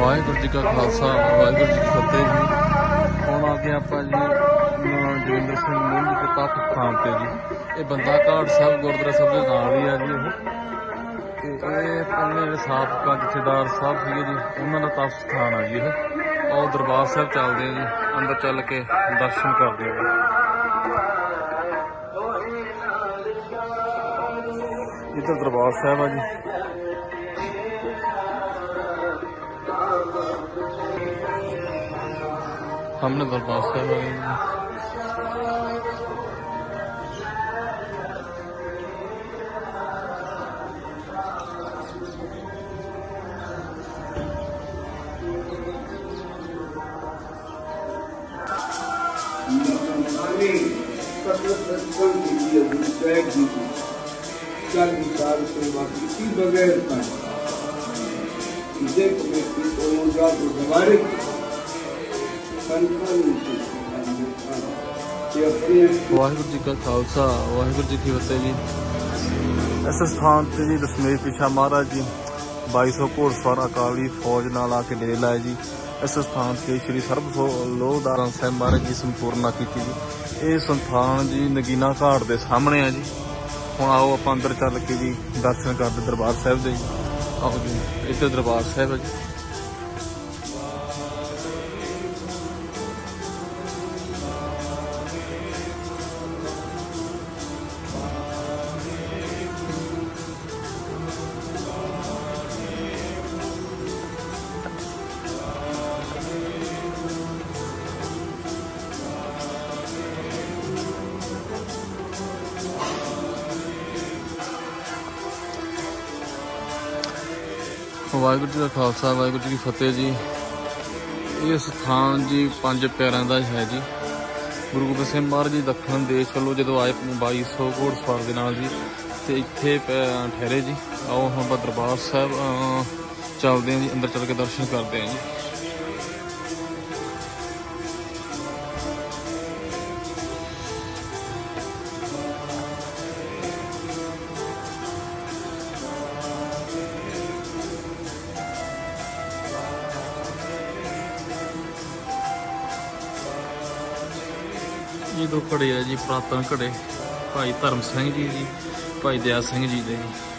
ਵਾਹਿਗੁਰੂ ਜੀ ਕਾ ਖਾਲਸਾ, ਵਾਹਿਗੁਰੂ ਜੀ ਕੀ ਫਤਿਹ ਜੀ। ਹੁਣ ਆ ਕੇ ਆਪਾਂ ਜੀ ਜੋਗਿੰਦਰ ਸਿੰਘ ਮੋਹਨ ਜੀ ਦੇ ਤਪ ਤੇ ਜੀ। ਇਹ ਬੰਦਾ ਘਾਟ ਸਾਹਿਬ, ਗੁਰਦੁਆਰਾ ਸਾਹਿਬ ਦੇ ਨਾਲ ਹੀ ਆ ਜੀ ਇਹ ਤੇ ਇਹ ਪੰਨੇ ਸਾਬਕਾ ਜਥੇਦਾਰ ਸਾਹਿਬ ਸੀਗੇ ਜੀ, ਉਹਨਾਂ ਦਾ ਤਪ ਸਥਾਨ ਆ ਜੀ ਇਹ। ਆਓ ਦਰਬਾਰ ਸਾਹਿਬ ਚੱਲਦੇ ਆ ਜੀ, ਅੰਦਰ ਚੱਲ ਕੇ ਦਰਸ਼ਨ ਕਰਦੇ ਆ ਜੀ। ਇੱਧਰ ਦਰਬਾਰ ਸਾਹਿਬ ਆ ਜੀ। ਸਾਹਮਣੇ ਦਰਬਾਰ ਸਾਹਿਬ ਆ ਜੀ Ani ਕਸਰਤ ਸਤਸੰਗ ਦੀ ਅਭਿਸ਼ੇਕ ਦੀ ਚਾਰ ਵਾਹਿਗੁਰੂ ਜੀ ਕਾ ਖਾਲਸਾ, ਵਾਹਿਗੁਰੂ ਜੀ ਕੀ ਫਤਿਹ ਜੀ। ਇਸ ਸਥਾਨ ਤੇ ਜੀ ਦਸ਼ਮੇਸ਼ ਪਿਛਾ ਮਹਾਰਾਜ ਜੀ 2200 ਘੋੜਸਵਾਰ ਅਕਾਲੀ ਫੌਜ ਨਾਲ ਆ ਕੇ ਡੇਰੇ ਲਾਏ ਜੀ। ਇਸ ਸਥਾਨ ਤੇ ਸ੍ਰੀ ਸਰਬ ਲੋਹਦਾਰਨ ਸਾਹਿਬ ਮਹਾਰਾਜ ਜੀ ਸੰਪੂਰਨਾ ਕੀਤੀ ਜੀ। ਇਹ ਸੰਥਾਨ ਜੀ ਨਗੀਨਾ ਘਾਟ ਦੇ ਸਾਹਮਣੇ ਆ ਜੀ। ਹੁਣ ਆਓ ਆਪਾਂ ਅੰਦਰ ਚੱਲ ਕੇ ਜੀ ਦਰਸ਼ਨ ਕਰਦੇ ਦਰਬਾਰ ਸਾਹਿਬ ਦੇ ਜੀ। ਆਓ ਜੀ, ਇੱਥੇ ਦਰਬਾਰ ਸਾਹਿਬ ਹੈ ਜੀ। ਵਾਹਿਗੁਰੂ ਜੀ ਦਾ ਖਾਲਸਾ, ਵਾਹਿਗੁਰੂ ਜੀ ਕੀ ਫਤਿਹ ਜੀ। ਇਹ ਸਥਾਨ ਜੀ ਪੰਜ ਪਿਆਰਿਆਂ ਦਾ ਹੈ ਜੀ। ਗੁਰੂ ਗੋਬਿੰਦ ਸਿੰਘ ਮਹਾਰਾਜ ਜੀ ਦੱਖਣ ਦੇਸ਼ ਵੱਲੋਂ ਜਦੋਂ ਆਏ 2200 ਘੋੜਸਵਾਰ ਦੇ ਨਾਲ ਜੀ, ਤੇ ਇੱਥੇ ਪ- ਠਹਿਰੇ ਜੀ। ਆਓ ਹੁਣ ਆਪਾਂ ਦਰਬਾਰ ਸਾਹਿਬ ਚੱਲਦੇ ਹਾਂ ਜੀ, ਅੰਦਰ ਚੱਲ ਕੇ ਦਰਸ਼ਨ ਕਰਦੇ ਹਾਂ ਜੀ। ਇਹ ਦੋ ਘੜੇ ਆ ਜੀ, ਪ੍ਰਾਤਨ ਘੜੇ। ਭਾਈ ਧਰਮ ਸਿੰਘ ਜੀ ਜੀ ਭਾਈ ਦਇਆ ਸਿੰਘ ਜੀ ਦੇ। ਜੀ